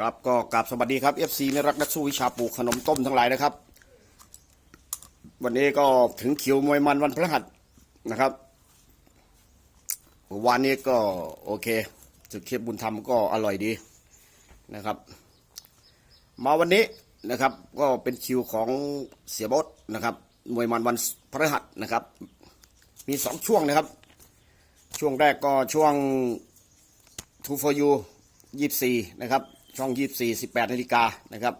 ครับก็กราบสวัสดีครับ FC ในรักนักสู้วิชาปลูกขนมต้มทั้งหลายนะครับ วันนี้ก็ถึงคิวมวยมันวันพฤหัสนะครับวันนี้ก็โอเคศึกเทียบบุญธรรมก็อร่อยดีนะครับ มาวันนี้นะครับก็เป็นคิวของเสียบดนะครับมวยมันวันพฤหัสนะครับ มีสองช่วงนะครับ ช่วงแรกก็ช่วง2 for you 24 นะครับ ช่อง24 18นาฬิกานะครับ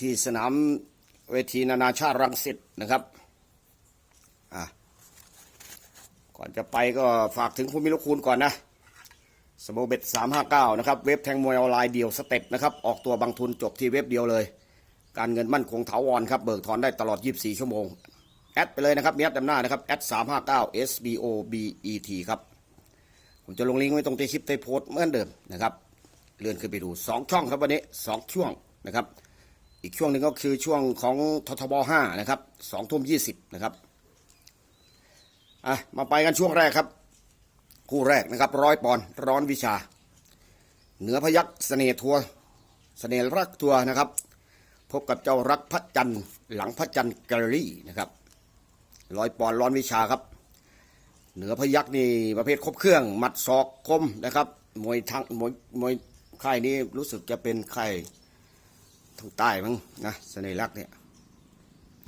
ที่สนามเวทีนานาชาติรังสิตนะครับก่อนจะไปก็ฝากถึงผู้มีลูกคุณก่อนนะสโมเบ็ด359นะครับเว็บแทงมวยออนไลน์เดียวสเต็ปนะครับออกตัวบางทุนจบที่เว็บเดียวเลย การเงินมั่นคงถาวรครับเบิกถอนได้ตลอด 24 ชั่วโมง แอดไปเลยนะครับมีแอดดำหน้านะครับแอด359 SBOBET ครับผมจะลงลิงก์ไว้ตรงใต้คลิปใต้โพสต์เหมือนเดิมนะครับ เลื่อนขึ้นไปดูสองช่องครับวันนี้สองช่วงนะครับ อีกช่วงหนึ่งก็คือช่วงของททบห้านะครับสองทุ่มยี่สิบนะครับอะมาไปกันช่วงแรกครับ คู่แรกนะครับร้อยปอนร้อนวิชา เหนือพยักเสน่ห์ทัวเสน่ห์รักทัวนะครับ พบกับเจ้ารักพระจันทร์หลังพระจันทร์แกลลี่นะครับร้อยปอนร้อนวิชาครับ เหนือพยักนี่ประเภทครบเครื่อง หมัดศอกคมนะครับมวยทางมวยมวย ค่ายนี้รู้สึกจะเป็นค่ายทางใต้มั้งนะเสน่ห์รักเนี่ย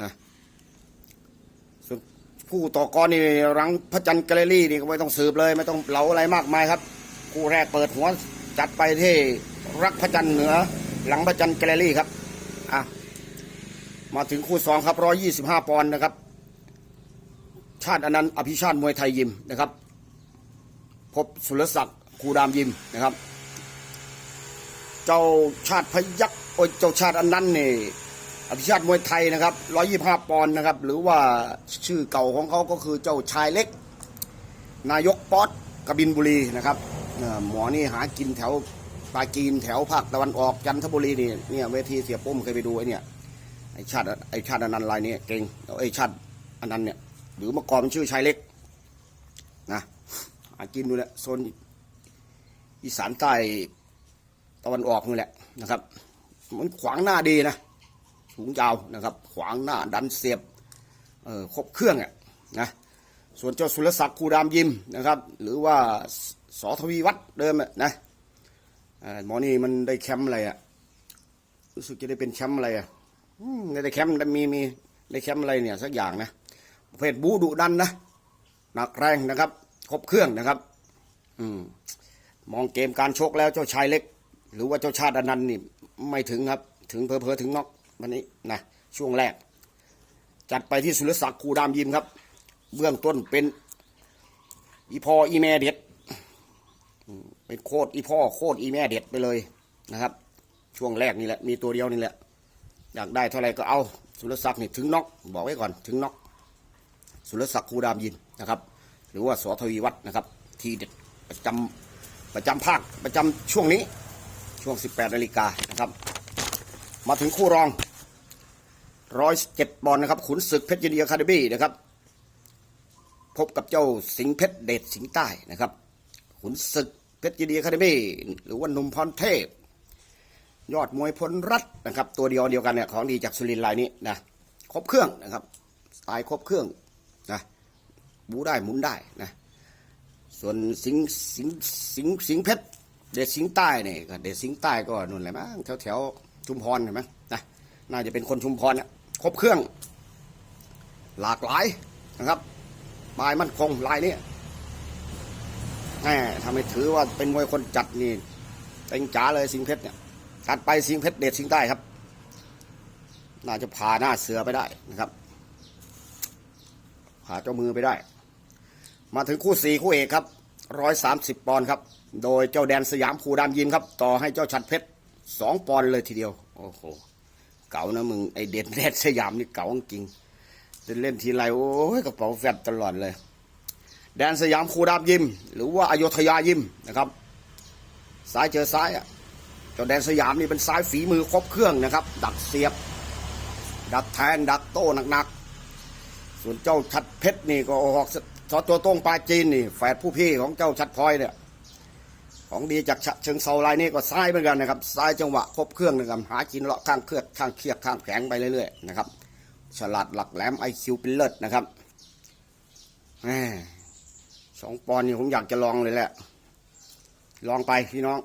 นะผู้ต่อกรนี่รังพระจันทร์แกลเลอรี่นี่ก็ไม่ต้องสืบเลย ไม่ต้องเหลาอะไรมากมายครับคู่แรกเปิดหัวจัดไปที่รักพระจันทร์เหนือ หลังพระจันทร์แกลเลอรี่ครับอะมาถึงคู่สองครับร้อยยี่สิบห้าปอนด์นะครับ ชาติอนันต์อภิชาติมวยไทยยิมนะครับ พบสุรศักดิ์ครูดามยิมนะครับ เจ้าชาติพยักโอ้ยเจ้าชาติอนันต์นี่อภิชาติมวยไทยนะครับร้อยยี่ห้าปอนด์นะครับ หรือว่าชื่อเก่าของเขาก็คือเจ้าชายเล็ก นายกป๊อตกบินบุรีนะครับหมอนี่หากินแถวปากีนแถวภาคตะวันออกจันทบุรีนี่เนี่ยเวทีเสียปุ้มเคยไปดูไอ้เนี่ยไอชาติไอชาติอนันต์ลายนี้เก่งไอชาติอนันต์เนี่ยหรือเมื่อก่อนมันชื่อชายเล็กนะหากินดูแหละโซนอีสานใต้ ตะวันออกนี่แหละนะครับ มันขวางหน้าดีนะสูงยาวนะครับ ขวางหน้าดันเสียบเออครบเครื่องอะนะส่วนเจ้าสุรศักดิ์คูดามยิมนะครับ หรือว่าสอทวีวัฒน์เดิมนะหมอนี่มันได้แชมป์อะไรอะรู้สึกจะได้เป็นแชมป์อะไรอะได้แชมป์ได้มีมีได้แชมป์อะไรเนี่ยสักอย่างนะประเภทบูดุดันนะหนักแรงนะครับ ครบเครื่องนะครับ อืมมองเกมการชกแล้วเจ้าชายเล็ก หรือว่าเจ้าชาติอนันต์นี่ไม่ถึงครับ ถึงเพอเพอถึงน็อกวันนี้นะช่วงแรก จัดไปที่สุรศักดิ์คูดามยิมครับ เบื้องต้นเป็น อีพออีแม่เด็ดเป็นโคตรอีพ่อโคตรอีแม่เด็ดไปเลยนะครับ ช่วงแรกนี่แหละมีตัวเดียวนี่แหละ อยากได้เท่าไหร่ก็เอา สุรศักดิ์นี่ถึงน็อกบอกไว้ก่อนถึงน็อกสุรศักดิ์คูดามยินนะครับ หรือว่าสอทวีวัฒน์นะครับ ทีเด็ดประจำประจำภาคประจำช่วงนี้ ช่วง 18นาฬิกานะครับ มาถึงคู่รองร้อยเจ็ดบอลนะครับ ขุนศึกเพชรยินดีอะคาเดมี่นะครับ พบกับเจ้าสิงเพชรเดชสิงใต้นะครับ ขุนศึกเพชรยินดีอะคาเดมี่หรือว่านุ่มพรเทพ ยอดมวยพลรัตน์นะครับ ตัวเดียวเดียวกันเนี่ยของดีจากสุรินทร์รายนี้นะครบเครื่องนะครับสไตล์ครบเครื่องนะบูได้หมุนได้นะส่วนสิงสิงสิงสิงเพชร เดชสิงใต้เนี่ยก็เดชสิงใต้ก็นู่นแหละมั้งแถวแถวชุมพรเห็นไหมนะน่าจะเป็นคนชุมพรเนี่ยครบเครื่อง หลากหลายนะครับลายมั่นคงลายนี้แหมทำให้ถือว่าเป็นมวยคนจัดนี่เต็งจ๋าเลยสิงเพชรเนี่ยตัดไปสิงเพชรเดชสิงใต้ครับ น่าจะพาหน้าเสือไปได้นะครับพาเจ้ามือไปได้ มาถึงคู่สี่คู่เอกครับร้อยสามสิบปอนด์ครับ โดยเจ้าแดนสยามภูดามยิมครับ ต่อให้เจ้าชัดเพชรสองปอนเลยทีเดียว โอ้โห เก่านะมึงไอเด่นแดนสยามนี่เก่าจริงจะเล่นทีไรโอ้ยกระเป๋าแฟบตลอดเลย แดนสยามคูดามยิม หรือว่าอโยธยายิมนะครับซ้ายเจอซ้ายอะเจ้าแดนสยามนี่เป็นซ้ายฝีมือครบเครื่องนะครับ ดักเสียบ ดักแทงดักโต้หนักๆ ส่วนเจ้าชัดเพชรนี่ก็ออกสอตัวตรงปลาจีนนี่แฝดผู้พี่ของเจ้าชัดพลอยเนี่ย ของดีจากฉะเชิงเซาลายนี้ก็ซ้ายเหมือนกันนะครับซ้ายจังหวะครบเครื่องนะครับหากินเลาะข้างเครือกข้างเคียกข้างแข็งไปเรื่อยๆนะครับฉลาดหลักแหลมไอคิวเป็นเลิศนะครับสองปอนนี่ผมอยากจะลองเลยแหละ ลองไปพี่น้อง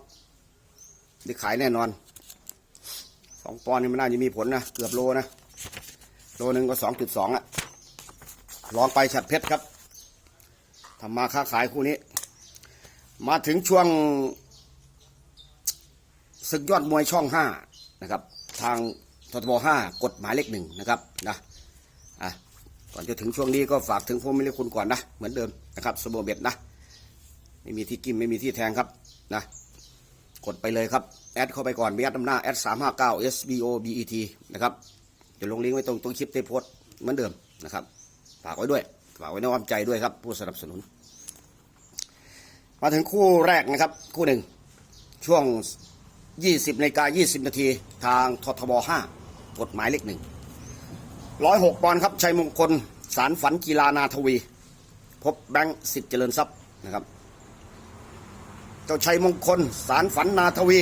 ได้ขายแน่นอนสองปอนนี่มันน่าจะมีผลนะเกือบโลนะโลหนึ่งก็สองจุดสองอะลองไปฉัดเพชรครับทำมาค้าขายคู่นี้ มาถึงช่วงศึกยอดมวยช่องห้านะครับ ทางททบห้ากฎหมายเลขหนึ่งนะครับนะอะก่อนจะถึงช่วงนี้ก็ฝากถึงผู้มีเลคุณก่อนนะ เหมือนเดิมนะครับสโบเบ็ดนะ ไม่มีที่กิมไม่มีที่แทงครับนะกดไปเลยครับ แอดเข้าไปก่อนเบียดนำหน้าแอดสามห้าเก้า S B O B E T นะครับจะลงลิงก์ไว้ตรงตรงคลิปเตโพสเหมือนเดิมนะครับ ฝากไว้ด้วย ฝากไว้ในอ้อมใจด้วยครับ ผู้สนับสนุน มาถึงคู่แรกนะครับ คู่หนึ่ง ช่วง 20นาฬิกา20 นาที ทางททบ 5 กฎหมายเลขหนึ่งร้อยหกปอนด์ครับ ชัยมงคล สารฝันกีฬานาทวี พบแบงค์สิทธิ์เจริญทรัพย์นะครับ เจ้าชัยมงคล สารฝันนาทวี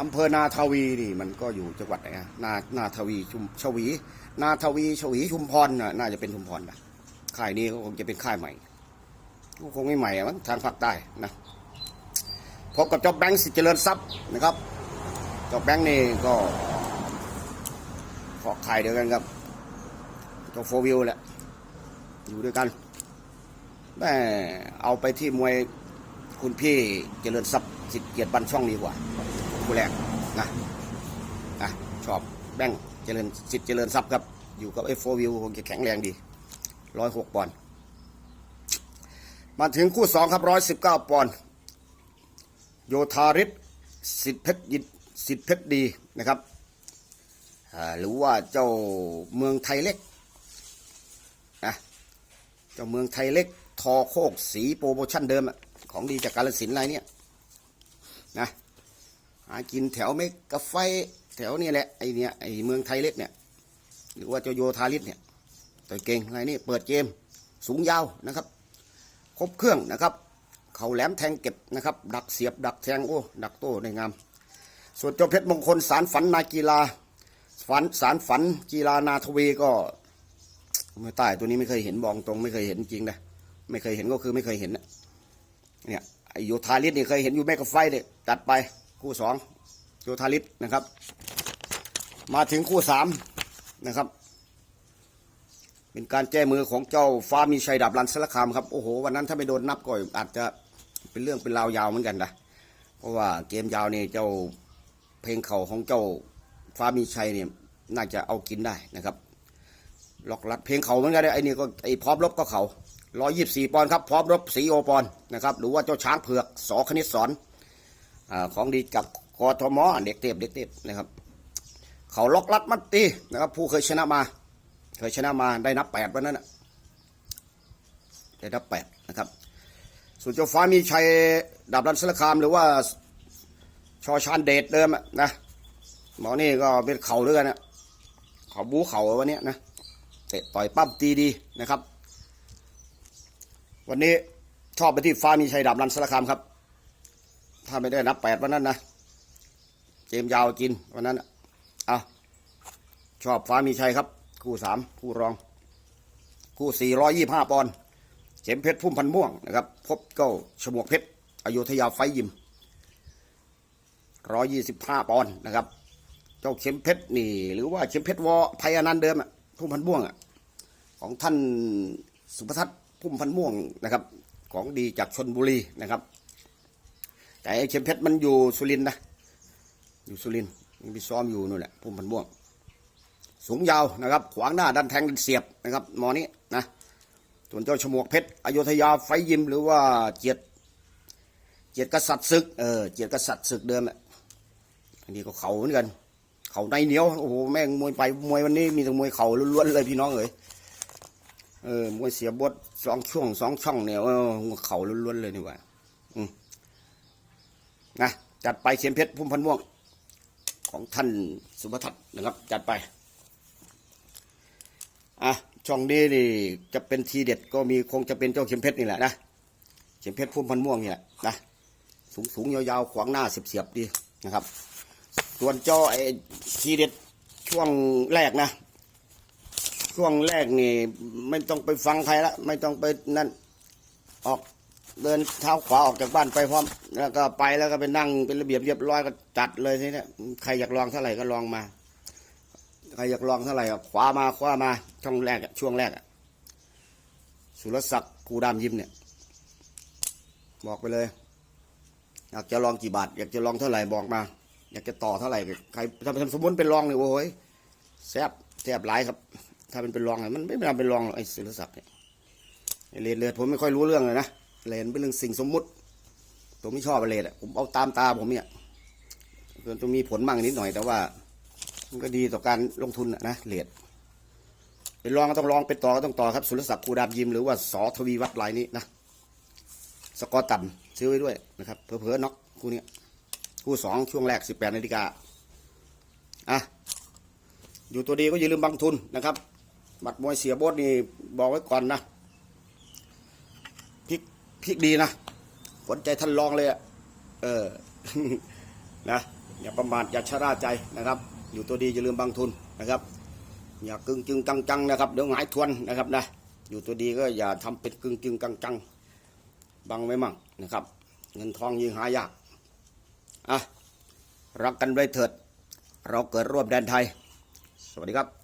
อำเภอนาทวีนี่มันก็อยู่จังหวัดไหนอะนานาทวีชุมชวี นาทวีชวีชุมพรน่ะน่าจะเป็นชุมพรนะค่ายนี้ก็คงจะเป็นค่ายใหม่ คงไม่ใหม่มั้งทางภาคใต้นะพบกับเจ้าแบงค์สิทธิ์เจริญทรัพย์นะครับเจ้าแบงค์นี่ก็ขอขายเดียวกันครับเจ้าโฟวิวแหละอยู่ด้วยกันแม่เอาไปที่มวยคุณพี่เจริญทรัพย์สิทธิเกียรติบันช่องดีกว่าคู่แรกนะนะชอบแบงค์เจริญสิทธิ์เจริญทรัพย์ครับ อยู่กับไอ้โฟวิวคงจะแข็งแรงดีร้อยหกปอนด์ มาถึงคู่สองครับร้อยสิบเก้าปอนด์โยธาริศสิทธิเพชรยิสิทธิเพชรดีนะครับหรือว่าเจ้าเมืองไทยเล็กนะเจ้าเมืองไทยเล็ก ทอโคกสีโปรโมชั่นเดิมอะของดีจากกาลสินอะไรเนี่ยนะหากินแถวเมกะไฟแถวนี่แหละไอเนี่ยไอเมืองไทยเล็กเนี่ยหรือว่าเจ้าโยธาริศเนี่ยตัวเก่งอะไรนี่เปิดเกมสูงยาวนะครับ ครบเครื่องนะครับ เขาแหลมแทงเก็บนะครับ ดักเสียบดักแทงโอ้ดักโต้ได้งาม ส่วนเจ้าเพชรมงคลสารฝันนากีฬาฝันสารฝันกีฬานาทวีก็ไม่ใต้ตัวนี้ไม่เคยเห็นบองตรงไม่เคยเห็นจริงนะไม่เคยเห็นก็คือไม่เคยเห็นนะเนี่ยไอโยธาลิศนี่เคยเห็นอยู่แม่กับไฟเนี่ยจัดไปคู่สองโยธาลิศนะครับ มาถึงคู่สามนะครับ เป็นการแก้มือของเจ้าฟ้ามีชัยดับรันสละคามครับโอ้โหวันนั้นถ้าไม่โดนนับก็อาจจะเป็นเรื่องเป็นราวยาวเหมือนกันนะเพราะว่าเกมยาวนี่เจ้าเพลงเข่าของเจ้าฟ้ามีชัยเนี่ยน่าจะเอากินได้นะครับล็อกลัดเพลงเข่าเหมือนกันเลยไอ้นี่ก็ไอ้พร้อมรบก็เข่าร้อยยี่สิบสี่ปอนด์ครับพร้อมรบสีโอปอนด์นะครับหรือว่าเจ้าช้างเผือกสอคณิตสอนอาของดีกับกทมเด็กเทพเด็กเทพนะครับ เขาล็อกลัดมัดตีนะครับผู้เคยชนะมา เคยชนะมาได้นับแปดวันนั้นนะได้นับแปดนะครับ ส่วนเจ้าฟ้ามีชัยดับรันสลคามหรือว่าชอชานเดชเดิมอะนะหมอนี่ก็เป็นเข่าด้วยกันนะเขาบูเข่าวันนี้นะเตะต่อยปั้มตีดีนะครับ วันนี้ชอบไปที่ฟ้ามีชัยดับรันสลคามครับ ถ้าไม่ได้นับแปดวันนั้นนะเกมยาวกินวันนั้นน่ะเอาชอบฟ้ามีชัยครับ คู่สามคู่รอง คู่สี่ร้อยยี่ห้าปอนด์เข็มเพชรพุ่มพันม่วงนะครับ พบเก้าฉมวกเพชรอโยธยาไฟยิมร้อยยี่สิบห้าปอนด์นะครับ เจ้าเข็มเพชรนี่ หรือว่าเข็มเพชรวอไพอนันเดิมอะพุ่มพันม่วงอะของท่านสุภทัศน์พุ่มพันม่วงนะครับ ของดีจากชนบุรีนะครับ แต่ไอ้เข็มเพชรมันอยู่สุรินนะอยู่สุรินยังไปซ้อมอยู่นู่นแหละพุ่มพันม่วง สูงยาวนะครับ ขวางหน้าดันแทงดันเสียบนะครับหมอนี้นะส่วนเจ้าฉมวกเพชรอโยธยาไฟยิมหรือว่าเจียดเจียดกษัตริย์ศึกเออเจียดกษัตริย์ศึกเดิมแหละอันนี้ก็เขาเหมือนกัน เขาในเหนียวโอ้โหแม่งมวยไปมวยวันนี้มีแต่มวยเขาล้วนๆเลยพี่น้องเอ๋ยเออมวยเสียบทสองช่วงสองช่องเนี่ยเออเขาล้วนๆเลยนี่หว่าอืมนะจัดไปเขียนเพชรพุ่มพันม่วง ของท่านสุภทัศน์นะครับ จัดไป อะช่องนี้นี่จะเป็นทีเด็ดก็มีคงจะเป็นเจ้าเข็มเพชรนี่แหละนะเข็มเพชรพุ่มพันม่วงนี่แหละนะสูงสูงๆยาวๆขวางหน้าเสียบๆดีนะครับ ส่วนเจอไอ้ทีเด็ดช่วงแรกนะ ช่วงแรกนี่ ไม่ต้องไปฟังใครละไม่ต้องไปนั่นออกเดินเท้าขวาออกจากบ้านไปพร้อม แล้วก็ไปแล้วก็ไปนั่งเป็นระเบียบเรียบร้อยก็จัดเลยทีเนี้ใครอยากลองเท่าไหร่ก็ลองมา ครอยากลองเท่าไหร่ก็ขวามาขวามาช่องแรกช่วงแรกสุรศักดิ์ครูดามยิมเนี่ยบอกไปเลย อยากจะลองกี่บาท อยากจะลองเท่าไหร่บอกมา อยากจะต่อเท่าไหร่ใครถ้าสมมติเป็นรองเนี่ยโอ้ยแซบแซบหลายครับ ถ้าเป็นเป็นรองเนี่ยมันไม่เป็นเป็นรองหรอกไอ้สุรศักดิ์เนี่ยไอ้เลดเลดผมไม่ค่อยรู้เรื่องเลยนะเลดเป็นเรื่องสิ่งสมมุติ ผมไม่ชอบเลดอะผมเอาตามตาผมเนี่ยส่วนต้องมีผลบ้างนิดหน่อยแต่ว่า มันก็ดีต่อการลงทุนอะนะเลดเป็นรองก็ต้องรองเป็นต่อก็ต้องต่อครับ สุรศักดิ์ครูดามยิมหรือว่าสอทวีวัดลายนี้นะสกอร์ต่ำซื้อไว้ด้วยนะครับเผลอๆน็อกคู่นี้คู่สองช่วงแรกสิบแปดนาฬิกาอะอยู่ตัวดีก็อย่าลืมบังทุนนะครับบัตรมวยเสียโบดนี่บอกไว้ก่อนนะพลิกพลิกดีนะสนใจท่านลองเลยอะเออนะอย่าประมาทอย่าชะล่าใจนะครับ อยู่ตัวดีอย่าลืมบังทุนนะครับ อย่ากึ่งจึงกังจังนะครับเดี๋ยวหายทวนนะครับนะอยู่ตัวดีก็อย่าทำเป็นกึ่งจึงกังจังบังไว้มั่งนะครับ เงินทองยิ่งหายากอะรักกันไว้เถิด เราเกิดร่วมแดนไทย สวัสดีครับ